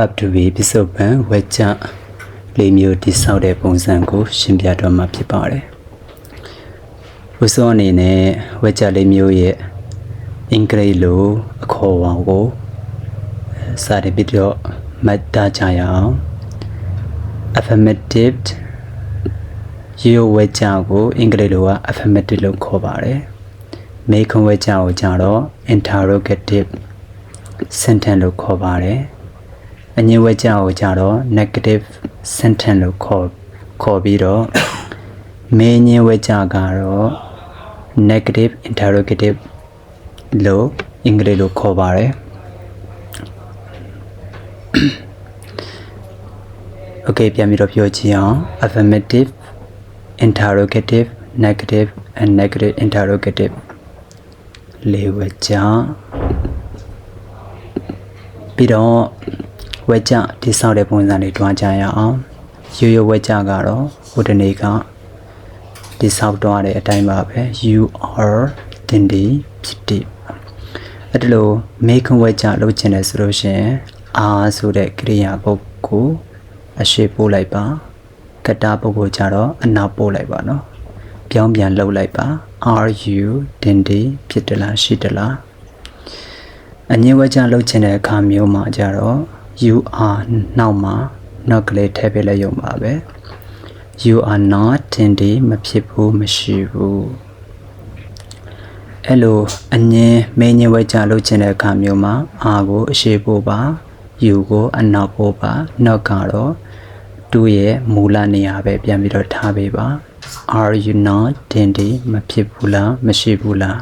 verb to be ပြစ္ဆုတ်ပံဝေကြလေးမျိုးတိဆောက်တဲ့ပုံစံကို ရှင်းပြတော့မှာဖြစ်ပါတယ်။ဥစွန်အနေနဲ့ဝေကြလေးမျိုးရဲ့အင်္ဂလိပ်လိုအခေါ်အဝေါ်ကိုစာရပြီးတော့မှတ်သားကြရအောင် affirmative ရိုးဝေကြကိုအင်္ဂလိပ်လိုက affirmative လို့ခေါ်ပါတယ်။မေခွန်ဝေကြကိုကြတော့ interrogative sentence လို့ခေါ်ပါတယ်။ အငြင်းဝေကြကိုကြတော့ negative sentence လို့ခေါ်ခေါ်ပြီးတော့မေငြင်းဝေကြကတော့ negative interrogative လို့အင်္ဂလိပ်လိုခေါ်ပါတယ်။ Okay ပြန်ပြီးတော့ပြောကြည့်အောင် affirmative interrogative negative and negative interrogative လေးဝေကြပြီးတော့ ဝေကြတိဆောက်တဲ့ပုံစံတွေတွားကြရအောင်ရိုးရိုးဝေကြကတော့ဟိုတနေ့ကတိဆောက်တွားတဲ့အတိုင်းပါပဲ you are တင်ဒီဖြစ်တည်အဲ့ဒါလို့မေခွန်ဝေကြလုပ်ချင်တယ်ဆိုလို့ရှိရင် are ဆိုတဲ့ကရိယာပုဂ္ဂိုလ်အရှိပို့လိုက်ပါကတာပုဂ္ဂိုလ်ကြတော့အနာပို့လိုက်ပါနော်ပြောင်းပြန်လှုပ်လိုက်ပါ are you တင်ဒီဖြစ်တလားရှိတလားအငြင်းဝကြလှုပ်ချင်တဲ့အခါမျိုးမှာကြတော့ you are နောက်မှာ not ကလေးထည့်ပေးလိုက်ရုံပါပဲ you are not တင်ဒီမဖြစ်ဘူးမရှိဘူးအဲ့လိုအငင်းမင်းငင်းဝဲကြလုပ်ချင်တဲ့အခါမျိုးမှာအာကိုအရှိပို့ပါ you ကိုအနောက်ပို့ပါ not ကတော့သူ့ရဲ့မူလနေရာပဲပြန်ပြီးတော့ထားပေးပါ are you not တင်ဒီမဖြစ်ဘူးလားမရှိဘူးလား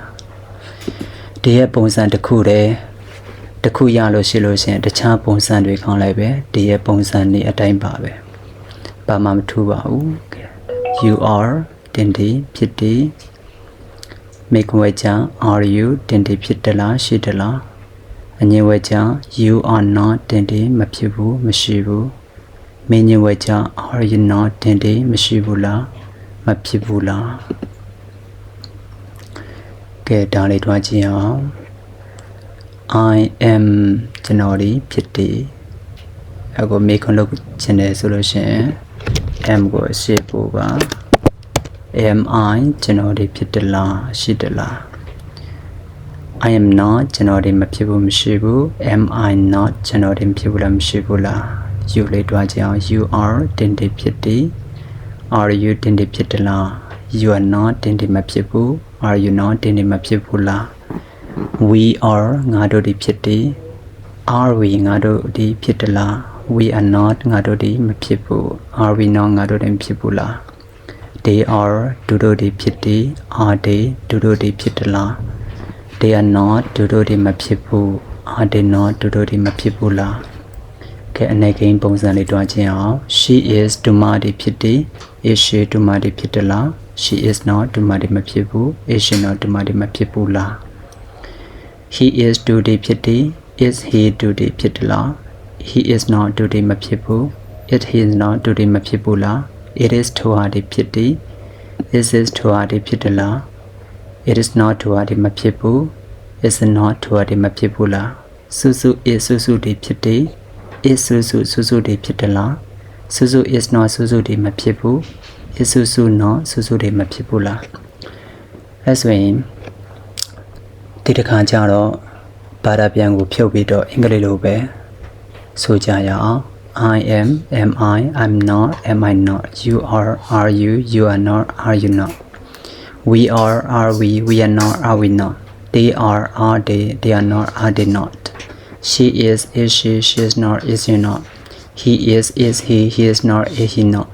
ဒီရဲ့ပုံစံတစ်ခုတည်း တစ်ခုရလို့ရှိလို့ရှရင်တခြားပုံစံတွေခေါင်းလိုက်ပဲဒီရဲ့ပုံစံနေအတိုင်းပါပဲဘာမှမထူးပါဘူး you are တင်ဒီဖြစ်ဒီ make ဝဲချ are you တင်ဒီဖြစ်တလားရှိတလားအငြင်းဝဲချ you are not တင်ဒီမဖြစ်ဘူးမရှိဘူးမင်းညင်ဝဲချ are you not တင်ဒီမရှိဘူးလားမဖြစ်ဘူးလားကဲဒါလေးတွားကြည့်အောင် I am ကျွန်တော်ဒီဖြစ်တည်အခုမေခွန်လုပ်ချင်တယ်ဆိုလို့ရှိရင် am ကိုအရှိပို့ပါ am I ကျွန်တော်ဒီဖြစ်တလားရှိတလား I am not ကျွန်တော်ဒီမဖြစ်ဘူးမရှိဘူး am I not ကျွန်တော်ဒီမဖြစ်ဘူးလားမရှိဘူးလား you လေးတွားကြအောင် you are တင်တည်ဖြစ်တည် are you တင်တည်ဖြစ်တလား you are not တင်တည်မဖြစ်ဘူး are you not တင်တည်မဖြစ်ဘူးလား we are ငါတို့ဒီဖြစ်တည် are we ငါတို့ဒီဖြစ်တလား we are not ငါတို့ဒီမဖြစ်ဘူး are we not ငါတို့ဒီမဖြစ်ဘူးလား they are သူတို့ဒီဖြစ်တည် are they သူတို့ဒီဖြစ်တလား they are not သူတို့ဒီမဖြစ်ဘူး are they not သူတို့ဒီမဖြစ်ဘူးလားကဲအနေကိန်းပုံစံလေးတွားခြင်းအောင် she is ဒုမာဒီဖြစ်တည် is she ဒုမာဒီဖြစ်တလား she is not ဒုမာဒီမဖြစ်ဘူး is she not ဒုမာဒီမဖြစ်ဘူးလား he is ဒုဒီဖြစ်တည် is he ဒုဒီဖြစ်တလား he is not ဒုဒီမဖြစ်ဘူး it he is not ဒုဒီမဖြစ်ဘူးလား it is ထိုဟာဒီဖြစ်တည် is is ထိုဟာဒီဖြစ်တလား it is not ထိုဟာဒီမဖြစ်ဘူး is not ထိုဟာဒီမဖြစ်ဘူးလားစုစု is စုစုဒီဖြစ်တည် is စုစုစုစုဒီဖြစ်တလားစုစု is not စုစုဒီမဖြစ်ဘူး is စုစု not စုစုဒီမဖြစ်ဘူးလားအဲဆိုရင် ဒီတစ်ခါကျတော့ဘာသာပြန်ကိုဖြုတ်ပြီးတော့အင်္ဂလိပ်လိုပဲဆိုကြရအောင် I am am I I'm not am I not you are are you you are not are you not we are are we we are not are we not they are are they they are not are they not she is is she she is not is she not he is is he he is not is he not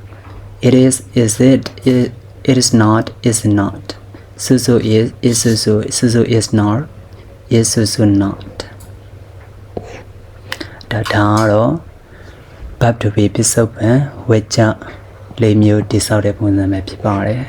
it is is it it, it is not is it not Suzu is is Suzu Suzu is not is Suzu not ဒါဒါကတော့ verb to be ပစ္စုပန်ဝေကြလေးမျိုးတိဆောက်တဲ့ပုံစံပဲဖြစ်ပါတယ်